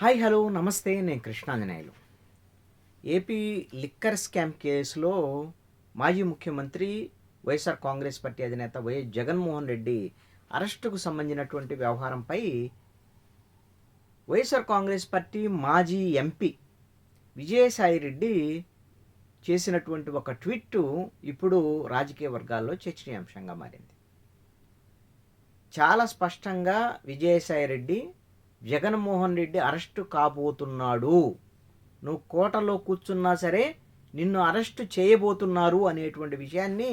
Hi hello నమస్తే నేను Krishnanjaneyulu AP liquor scam కేసులో మాజీ ముఖ్యమంత్రి వైఎస్ఆర్ కాంగ్రెస్ పార్టీ అధినేత వైఎస్ జగన్మోహన్ రెడ్డి అరెస్టుకు సంబంధించినటువంటి వ్యవహారంపై వైఎస్ఆర్ కాంగ్రెస్ పార్టీ మాజీ ఎంపీ విజయసాయి రెడ్డి చేసినటువంటి ఒక ట్వీట్ ఇప్పుడు రాజకీయ వర్గాల్లో చర్చనీయాంశంగా మారింది. చాలా స్పష్టంగా విజయసాయి రెడ్డి జగన్మోహన్ రెడ్డి అరెస్టు కాబోతున్నాడు. నువ్వు కోటలో కూర్చున్నా సరే నిన్ను అరెస్టు చేయబోతున్నారు అనేటువంటి విషయాన్ని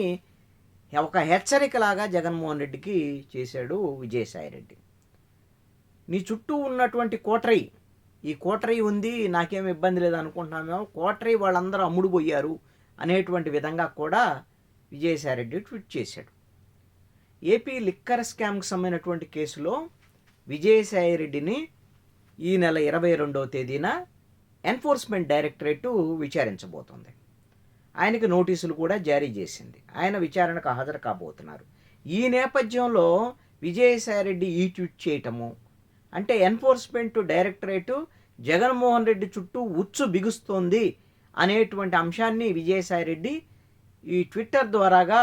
ఒక హెచ్చరికలాగా జగన్మోహన్ రెడ్డికి చేశాడు విజయసాయి రెడ్డి. నీ చుట్టూ ఉన్నటువంటి కోటరీ ఈ కోటరీ ఉంది నాకేం ఇబ్బంది లేదు అనుకుంటున్నామేమో కోటరీ వాళ్ళందరూ అమ్ముడు పోయారు అనేటువంటి విధంగా కూడా విజయసాయి రెడ్డి ట్వీట్ చేశాడు. ఏపీ లిక్కర్ స్కామ్కి సంబంధించినటువంటి కేసులో విజయసాయి రెడ్డిని ఈ నెల ఇరవై రెండవ తేదీన ఎన్ఫోర్స్మెంట్ డైరెక్టరేటు విచారించబోతోంది. ఆయనకి నోటీసులు కూడా జారీ చేసింది. ఆయన విచారణకు హాజరు కాబోతున్నారు. ఈ నేపథ్యంలో విజయసాయి రెడ్డి ఈ ట్వీట్ చేయటము అంటే ఎన్ఫోర్స్మెంట్ డైరెక్టరేటు జగన్మోహన్ రెడ్డి చుట్టూ ఉచ్చు బిగుస్తోంది అనేటువంటి అంశాన్ని విజయసాయి రెడ్డి ఈ ట్విట్టర్ ద్వారాగా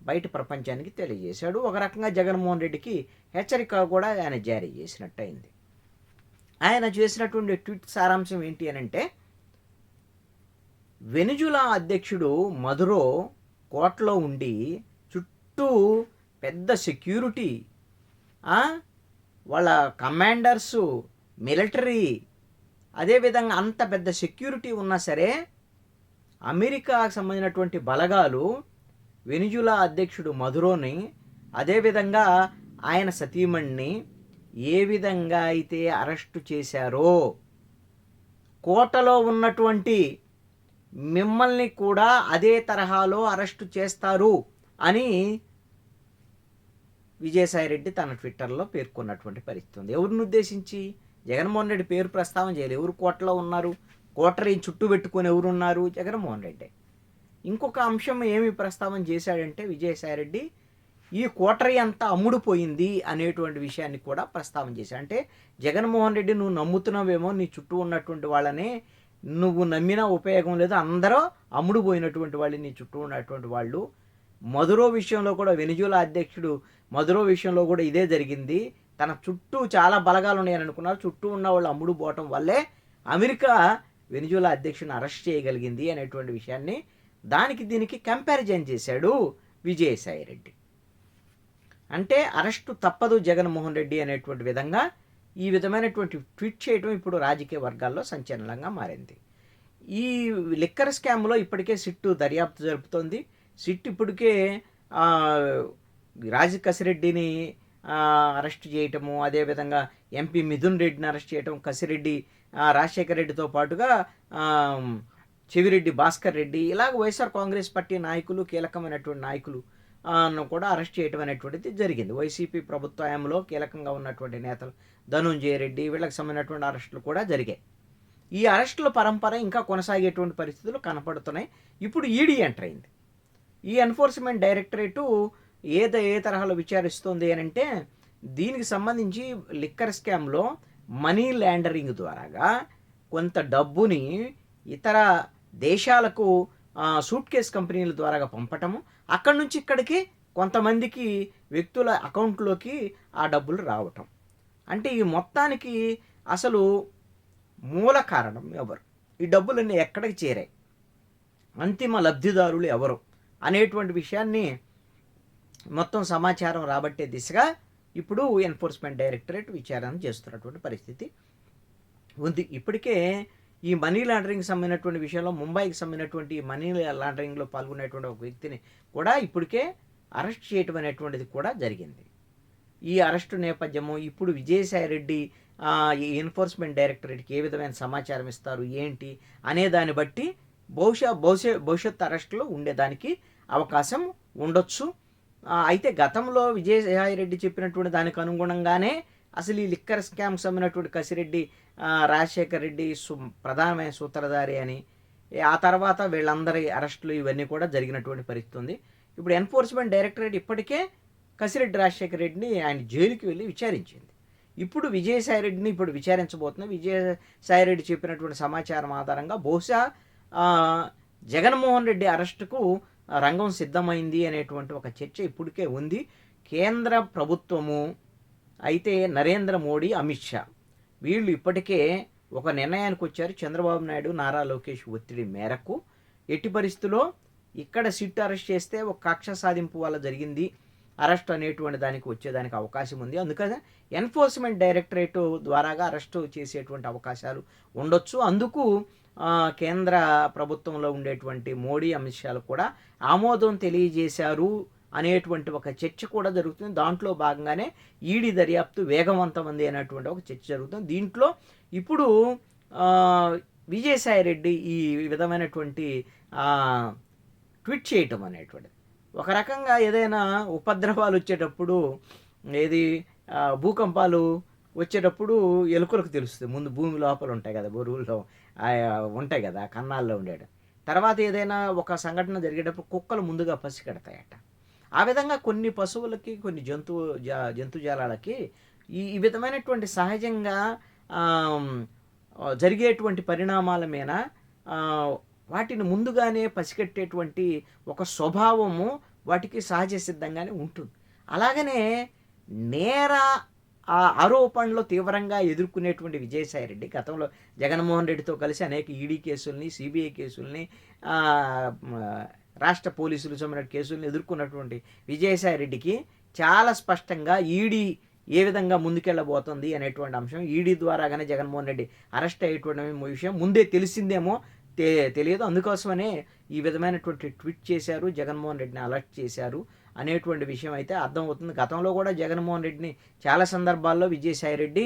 బయట ప్రపంచానికి తెలియజేశాడు. ఒక రకంగా జగన్మోహన్ రెడ్డికి హెచ్చరిక కూడా ఆయన జారీ చేసినట్టు అయింది ఆయన చేసినటువంటి ట్వీట్ సారాంశం ఏంటి అని అంటే వెనుజులా అధ్యక్షుడు మధురో కోటలో ఉండి చుట్టూ పెద్ద సెక్యూరిటీ వాళ్ళ కమాండర్స్ మిలిటరీ అదేవిధంగా అంత పెద్ద సెక్యూరిటీ ఉన్నా సరే అమెరికాకు సంబంధించినటువంటి బలగాలు వెనిజులా అధ్యక్షుడు మధురోని అదేవిధంగా ఆయన సతీమణ్ణి ఏ విధంగా అయితే అరెస్టు చేశారో కోటలో ఉన్నటువంటి మిమ్మల్ని కూడా అదే తరహాలో అరెస్టు చేస్తారు అని విజయసాయిరెడ్డి తన ట్విట్టర్లో పేర్కొన్నటువంటి పరిస్థితి ఉంది. ఎవరిని ఉద్దేశించి? జగన్మోహన్ రెడ్డి పేరు ప్రస్తావన చేయలేదు. ఎవరు కోటలో ఉన్నారు? కోటరీ చుట్టూ పెట్టుకొని ఎవరున్నారు? జగన్మోహన్ రెడ్డి. ఇంకొక అంశం ఏమి ప్రస్తావన చేశాడంటే విజయసాయిరెడ్డి ఈ కోటరీ అంతా అమ్ముడుపోయింది అనేటువంటి విషయాన్ని కూడా ప్రస్తావన చేశాడు అంటే జగన్మోహన్ రెడ్డి నువ్వు నమ్ముతున్నావేమో నీ చుట్టూ ఉన్నటువంటి వాళ్ళని నువ్వు నమ్మినా ఉపయోగం లేదు అందరూ అమ్ముడుపోయినటువంటి వాళ్ళు నీ చుట్టూ ఉన్నటువంటి వాళ్ళు. మధురో విషయంలో కూడా వెనిజులా అధ్యక్షుడు మధురో విషయంలో కూడా ఇదే జరిగింది. తన చుట్టూ చాలా బలగాలు ఉన్నాయని అనుకున్నారు. చుట్టూ ఉన్న వాళ్ళు అమ్ముడు పోవటం వల్లే అమెరికా వెనిజులా అధ్యక్షుని అరెస్ట్ చేయగలిగింది అనేటువంటి విషయాన్ని దానికి దీనికి కంపారిజన్ చేశాడు విజయసాయి రెడ్డి. అంటే అరెస్టు తప్పదు జగన్మోహన్ రెడ్డి అనేటువంటి విధంగా ఈ విధమైనటువంటి ట్వీట్ చేయడం ఇప్పుడు రాజకీయ వర్గాల్లో సంచలనంగా మారింది. ఈ లిక్కర్ స్కామ్లో ఇప్పటికే సిట్టు దర్యాప్తు జరుపుతోంది. సిట్ ఇప్పటికే ఆ, రాజు కసిరెడ్డిని అరెస్ట్ చేయటము అదేవిధంగా ఎంపీ మిథున్ రెడ్డిని అరెస్ట్ చేయటం కసిరెడ్డి రాజశేఖర రెడ్డితో పాటుగా చెవిరెడ్డి భాస్కర్ రెడ్డి ఇలాగ వైఎస్ఆర్ కాంగ్రెస్ పార్టీ నాయకులు కీలకమైనటువంటి నాయకులు కూడా అరెస్ట్ చేయటం అనేటువంటిది జరిగింది. వైసీపీ ప్రభుత్వ హయాంలో కీలకంగా ఉన్నటువంటి నేతలు ధనుంజయ రెడ్డి వీళ్ళకి సంబంధించినటువంటి అరెస్టులు కూడా జరిగాయి. ఈ అరెస్టుల పరంపర ఇంకా కొనసాగేటువంటి పరిస్థితులు కనపడుతున్నాయి. ఇప్పుడు ఈడీ ఎంటర్ అయింది. ఈ ఎన్ఫోర్స్మెంట్ డైరెక్టరేటు ఏద ఏ తరహాలో విచారిస్తుంది అని అంటే దీనికి సంబంధించి లిక్కర్ స్కామ్లో మనీ ల్యాండరింగ్ ద్వారాగా కొంత డబ్బుని ఇతర దేశాలకు సూట్ కేస్ కంపెనీల ద్వారా పంపటము. అక్కడి నుంచి ఇక్కడికి కొంతమందికి వ్యక్తుల అకౌంట్లోకి ఆ డబ్బులు రావటం. అంటే ఈ మొత్తానికి అసలు మూల కారణం ఎవరు? ఈ డబ్బులన్నీ ఎక్కడికి చేరాయి? అంతిమ లబ్ధిదారులు ఎవరు? అనేటువంటి విషయాన్ని మొత్తం సమాచారం రాబట్టే దిశగా ఇప్పుడు ఎన్ఫోర్స్మెంట్ డైరెక్టరేట్ విచారణ చేస్తున్నటువంటి పరిస్థితి ఉంది. ఇప్పటికే ఈ మనీ లాండరింగ్ సంబంధించినటువంటి విషయంలో ముంబైకి సంబంధించినటువంటి మనీ లాండరింగ్లో పాల్గొనేటువంటి ఒక వ్యక్తిని కూడా ఇప్పటికే అరెస్ట్ చేయటం అనేటువంటిది కూడా జరిగింది. ఈ అరెస్టు నేపథ్యము ఇప్పుడు విజయసాయి రెడ్డి ఈ ఎన్ఫోర్స్మెంట్ డైరెక్టరేట్కి ఏ విధమైన సమాచారం ఇస్తారు ఏంటి అనే దాన్ని బట్టి బహుశా భవిష్య భవిష్యత్ అరెస్టులో ఉండేదానికి అవకాశం ఉండొచ్చు. అయితే గతంలో విజయసాయి రెడ్డి చెప్పినటువంటి దానికి అనుగుణంగానే అసలు ఈ లిక్కర్ స్కామ్ సంబంధించినటువంటి కసిరెడ్డి రాజశేఖర్ రెడ్డి సు ప్రధానమైన సూత్రధారి అని ఆ తర్వాత వీళ్ళందరి అరెస్టులు ఇవన్నీ కూడా జరిగినటువంటి పరిస్థితి ఉంది. ఇప్పుడు ఎన్ఫోర్స్మెంట్ డైరెక్టరేట్ ఇప్పటికే కసిరెడ్డి రాజశేఖర్ రెడ్డిని ఆయన జైలుకి వెళ్ళి విచారించింది. ఇప్పుడు విజయసాయి రెడ్డిని ఇప్పుడు విచారించబోతున్నాం విజయసాయి రెడ్డి చెప్పినటువంటి సమాచారం ఆధారంగా బహుశా జగన్మోహన్ రెడ్డి అరెస్టుకు రంగం సిద్ధమైంది అనేటువంటి ఒక చర్చ ఇప్పటికే ఉంది. కేంద్ర ప్రభుత్వము అయితే నరేంద్ర మోడీ అమిత్ షా. వీళ్ళు ఇప్పటికే ఒక నిర్ణయానికి వచ్చారు చంద్రబాబు నాయుడు నారా లోకేష్ ఒత్తిడి మేరకు. ఎట్టి పరిస్థితుల్లో ఇక్కడ సిట్ అరెస్ట్ చేస్తే ఒక కక్ష సాధింపు వల్ల జరిగింది. అరెస్ట్ అనేటువంటి దానికి వచ్చేదానికి అవకాశం ఉంది. అందుకని ఎన్ఫోర్స్మెంట్ డైరెక్టరేట్ ద్వారాగా అరెస్ట్ చేసేటువంటి అవకాశాలు ఉండొచ్చు. అందుకు కేంద్ర ప్రభుత్వంలో ఉండేటువంటి మోడీ అమిత్ షాలు కూడా ఆమోదం తెలియజేశారు. అనేటువంటి ఒక చర్చ కూడా జరుగుతుంది. దాంట్లో భాగంగానే ఈడీ దర్యాప్తు వేగవంతమంది అనేటువంటి ఒక చర్చ జరుగుతుంది. దీంట్లో ఇప్పుడు విజయసాయిరెడ్డి విజయసాయి రెడ్డి ఈ విధమైనటువంటి ట్వీట్ చేయటం అనేటువంటిది. ఒక రకంగా ఏదైనా ఉపద్రవాలు వచ్చేటప్పుడు ఏది భూకంపాలు వచ్చేటప్పుడు ఎలుకలకు తెలుస్తుంది. ముందు భూమి లోపల ఉంటాయి కదా బొరువుల్లో ఉంటాయి కదా కన్నాల్లో ఉండేట తర్వాత ఏదైనా ఒక సంఘటన జరిగేటప్పుడు కుక్కలు ముందుగా పసిగడతాయట ఆ విధంగా కొన్ని పశువులకి కొన్ని జంతువు జా- జంతుజాలాలకి ఈ ఈ విధమైనటువంటి సహజంగా జరిగేటువంటి పరిణామాల మీద వాటిని ముందుగానే పసిగట్టేటువంటి ఒక స్వభావము వాటికి సహజ సిద్ధంగానే ఉంటుంది. అలాగనే నేర ఆ ఆరోపణలు తీవ్రంగా ఎదుర్కొనేటువంటి విజయసాయిరెడ్డి గతంలో జగన్మోహన్ రెడ్డితో కలిసి అనేక ఈడీ కేసుల్ని సిబిఐ కేసుల్ని రాష్ట్ర పోలీసులు సంబంధించిన కేసులను ఎదుర్కొన్నటువంటి విజయసాయిరెడ్డికి చాలా స్పష్టంగా ఈడీ ఏ విధంగా ముందుకెళ్ళబోతుంది అనేటువంటి అంశం. ఈడీ ద్వారాగానే జగన్మోహన్ రెడ్డి అరెస్ట్ అయ్యేటువంటి విషయం. ముందే తెలిసిందేమో తె తెలియదు. అందుకోసమనే ఈ విధమైనటువంటి ట్వీట్ చేశారు. జగన్మోహన్ రెడ్డిని అలర్ట్ చేశారు అనేటువంటి విషయం అయితే అర్థమవుతుంది. గతంలో కూడా జగన్మోహన్ రెడ్డిని చాలా సందర్భాల్లో విజయసాయి రెడ్డి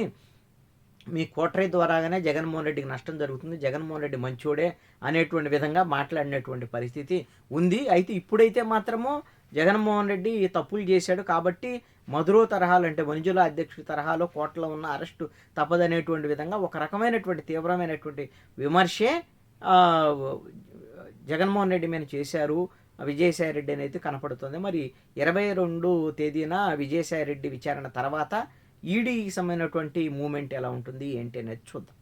మీ కోటరీ ద్వారాగానే జగన్మోహన్ రెడ్డికి నష్టం జరుగుతుంది. జగన్మోహన్ రెడ్డి మంచోడే అనేటువంటి విధంగా మాట్లాడినటువంటి పరిస్థితి ఉంది. అయితే ఇప్పుడైతే మాత్రము జగన్మోహన్ రెడ్డి తప్పులు చేశాడు కాబట్టి మధురో తరహాలు అంటే మంజుల అధ్యక్షుడి తరహాలో కోటలో ఉన్న అరెస్టు తప్పదనేటువంటి విధంగా ఒక రకమైనటువంటి తీవ్రమైనటువంటి విమర్శే జగన్మోహన్ రెడ్డి మీద చేశారు. విజయసాయి రెడ్డి అనేది కనపడుతుంది. మరి ఇరవై రెండు తేదీన విజయసాయి రెడ్డి విచారణ తర్వాత ఈడీకి సంబంధించినటువంటి మూమెంట్ ఎలా ఉంటుంది ఏంటి అనేది చూద్దాం.